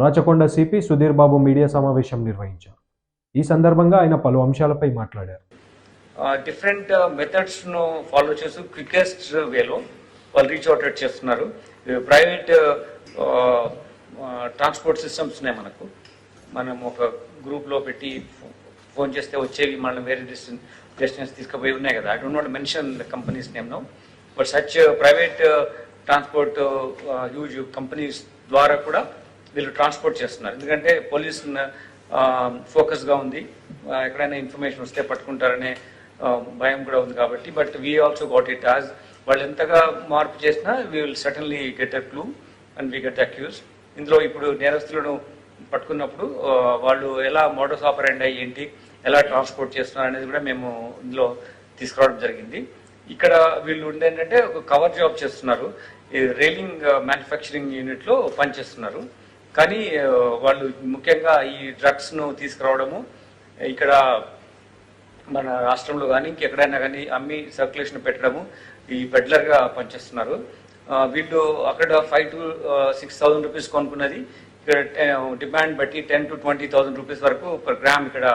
Rachakonda CP Sudheer Babu media సమావేశం నిర్వహించారు. ఈ సందర్భంగా ఆయన పలు అంశాలపై మాట్లాడారు. డిఫరెంట్ మెథడ్స్ను ఫాలో చేస్తూ క్వికెస్ట్ వేలో వాళ్ళు రీచ్ అవుట్ చేస్తున్నారు. ప్రైవేట్ ట్రాన్స్పోర్ట్ సిస్టమ్స్ ఉన్నాయి మనకు. మనం ఒక గ్రూప్లో పెట్టి ఫోన్ చేస్తే వచ్చేవి మనం వేరే డెస్టిన్ డెస్టినేషన్ తీసుకుపోయి ఉన్నాయి కదా. I don't not mention the companies name no but such private transport huge companies ద్వారా కూడా వీళ్ళు ట్రాన్స్పోర్ట్ చేస్తున్నారు. ఎందుకంటే పోలీస్ ఫోకస్గా ఉంది. ఎక్కడైనా ఇన్ఫర్మేషన్ వస్తే పట్టుకుంటారనే భయం కూడా ఉంది కాబట్టి. But we also got it as వాళ్ళు ఎంతగా మార్పు చేసినా we will suddenly get a clue and we get accused ఇందులో ఇప్పుడు నేరస్తులను పట్టుకున్నప్పుడు వాళ్ళు ఎలా మోడస్ ఆపరెండ్ అయ్యి ఏంటి ఎలా ట్రాన్స్పోర్ట్ చేస్తున్నారు అనేది కూడా మేము ఇందులో తీసుకురావడం జరిగింది. ఇక్కడ వీళ్ళు ఉండేంటంటే ఒక కవర్ జాబ్ చేస్తున్నారు. ఈ రైలింగ్ మ్యానుఫ్యాక్చరింగ్ యూనిట్లో పనిచేస్తున్నారు. కానీ వాళ్ళు ముఖ్యంగా ఈ డ్రగ్స్ను తీసుకురావడము ఇక్కడ మన రాష్ట్రంలో కానీ ఇంకెక్కడైనా కానీ అమ్మి సర్క్యులేషన్ పెట్టడము ఈ పెడ్లర్గా పనిచేస్తున్నారు. వీళ్ళు అక్కడ five to six thousand rupees కొనుక్కున్నది. ఇక్కడ డిమాండ్ బట్టి ten to twenty thousand rupees వరకు పర్ గ్రామ్ ఇక్కడ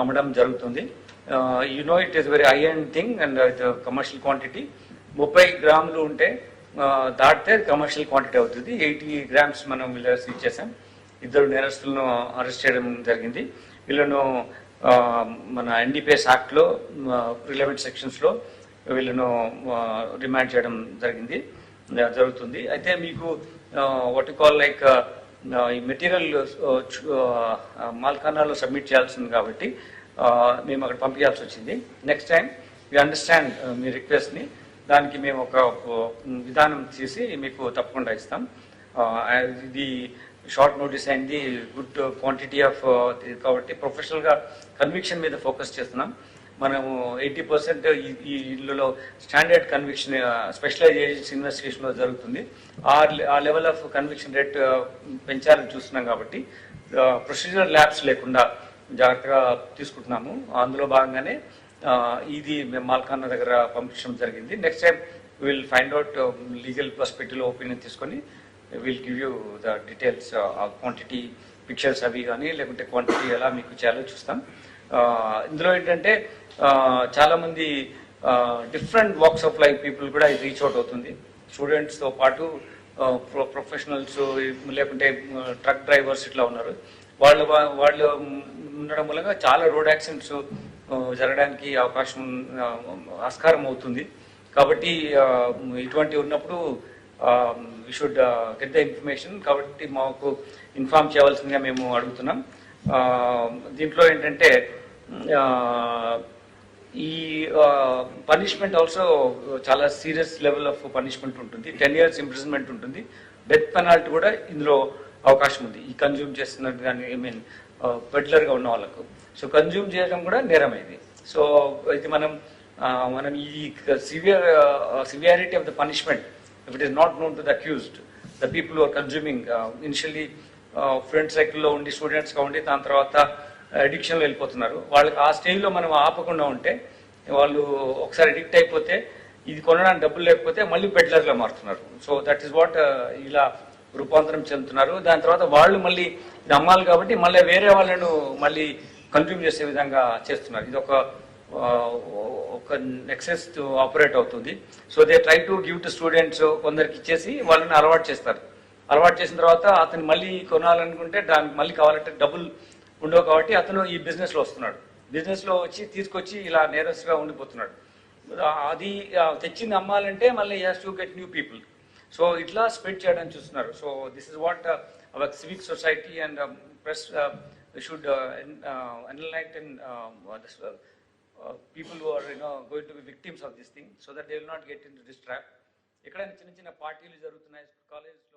అమ్మడం జరుగుతుంది. You know it is very high and thing and commercial quantity ముప్పై గ్రాములు ఉంటే దాటితే కమర్షియల్ క్వాంటిటీ అవుతుంది. ఎయిటీ గ్రామ్స్ మనం వీళ్ళ సీజ్ చేసాం ఇద్దరు నేరస్తులను అరెస్ట్ చేయడం జరిగింది. వీళ్ళను మన ఎన్డీపీఎస్ యాక్ట్లో రిలవెంట్ సెక్షన్స్లో వీళ్ళను రిమాండ్ చేయడం జరిగింది. జరుగుతుంది. అయితే మీకు వాట్ కాల్ లైక్ ఈ మెటీరియల్ మాల్కానాలో సబ్మిట్ చేయాల్సింది కాబట్టి మేము అక్కడ పంపించాల్సి వచ్చింది. నెక్స్ట్ టైం వి అండర్స్టాండ్ మీ రిక్వెస్ట్ని దానికి మేము ఒక విధానం చేసి మీకు తప్పకుండా ఇస్తాం. ఇది షార్ట్ నోటీస్ అయింది గుడ్ క్వాంటిటీ ఆఫ్ కాబట్టి ప్రొఫెషనల్గా కన్విక్షన్ మీద ఫోకస్ చేస్తున్నాం. మనము ఎయిటీ పర్సెంట్ ఈ ఇళ్ళలో స్టాండర్డ్ కన్విక్షన్ స్పెషలైజేషన్ ఇన్వెస్టిగేషన్లో జరుగుతుంది. ఆ లెవెల్ ఆఫ్ కన్విక్షన్ రేట్ పెంచాలని చూస్తున్నాం కాబట్టి ప్రొసీజర్ ల్యాబ్స్ లేకుండా జాగ్రత్తగా తీసుకుంటున్నాము. అందులో భాగంగానే ఇది మేము మాల్కాన్న దగ్గర పంపించడం జరిగింది. Next time will find out legal పర్స్పెక్టివ్లో opinion తీసుకొని will give you the details quantity pictures అవి కానీ లేకుంటే క్వాంటిటీ ఎలా మీకు చేయాలో చూస్తాం. ఇందులో ఏంటంటే చాలామంది different walks of life people కూడా ఇది రీచ్ అవుట్ అవుతుంది. స్టూడెంట్స్తో పాటు ప్రొఫెషనల్స్ లేకుంటే ట్రక్ డ్రైవర్స్ ఇట్లా ఉన్నారు. వాళ్ళు వాళ్ళు ఉండడం మూలంగా చాలా రోడ్ యాక్సిడెంట్స్ జరగడానికి అవకాశం ఆస్కారం అవుతుంది. కాబట్టి ఇటువంటి ఉన్నప్పుడు we should get the information కాబట్టి మాకు ఇన్ఫార్మ్ చేయవలసిందిగా మేము అడుగుతున్నాం. దీంట్లో ఏంటంటే ఈ పనిష్మెంట్ ఆల్సో చాలా సీరియస్ లెవెల్ ఆఫ్ పనిష్మెంట్ ఉంటుంది. టెన్ ఇయర్స్ ఇంప్రిజన్మెంట్ ఉంటుంది. డెత్ పెనాల్టీ కూడా ఇందులో అవకాశం ఉంది. ఈ కన్జ్యూమ్ చేస్తున్నట్టు కానీ ఐ మీన్ పెడ్లర్గా ఉన్న వాళ్ళకు. సో కన్జ్యూమ్ చేయడం కూడా నేరం ఇది. సో ఇది మనం మనం ఈ severe severity of the punishment if it is not known to the accused the people are consuming initially friend సైకిల్లో ఉండి స్టూడెంట్స్గా ఉండి దాని తర్వాత అడిక్షన్లో వెళ్ళిపోతున్నారు. వాళ్ళకి ఆ స్టేజ్లో మనం ఆపకుండా ఉంటే వాళ్ళు ఒకసారి అడిక్ట్ అయిపోతే ఇది కొనడానికి డబ్బులు లేకపోతే మళ్ళీ పెడ్లర్గా మారుతున్నారు. సో దట్ ఈస్ వాట్ ఇలా రూపాంతరం చెందుతున్నారు. దాని తర్వాత వాళ్ళు మళ్ళీ ఇది అమ్మాలి కాబట్టి మళ్ళీ వేరే వాళ్ళను మళ్ళీ కన్జ్యూమ్ చేసే విధంగా చేస్తున్నారు. ఇది ఒక ఒక నెక్సెస్ ఆపరేట్ అవుతుంది. So they try to give to students కొందరికి ఇచ్చేసి వాళ్ళని అలవాటు చేస్తారు. అలవాటు చేసిన తర్వాత అతను మళ్ళీ కొనాలనుకుంటే దానికి మళ్ళీ కావాలంటే డబుల్ ఉండవు కాబట్టి అతను ఈ బిజినెస్లో వస్తున్నాడు. బిజినెస్లో వచ్చి తీసుకొచ్చి ఇలా నేరస్గా ఉండిపోతున్నాడు. అది తెచ్చింది అమ్మాలంటే మళ్ళీ has to get new people so ఇట్లా స్ప్రెడ్ చేయడానికి చూస్తున్నారు so this is what our civic society and press should enlighten people who are you know going to be victims of this thing so that they will not get into this trap ఎక్కడైనా చిన్న చిన్న పార్టీలు జరుగుతున్నాయి కాలేజ్లో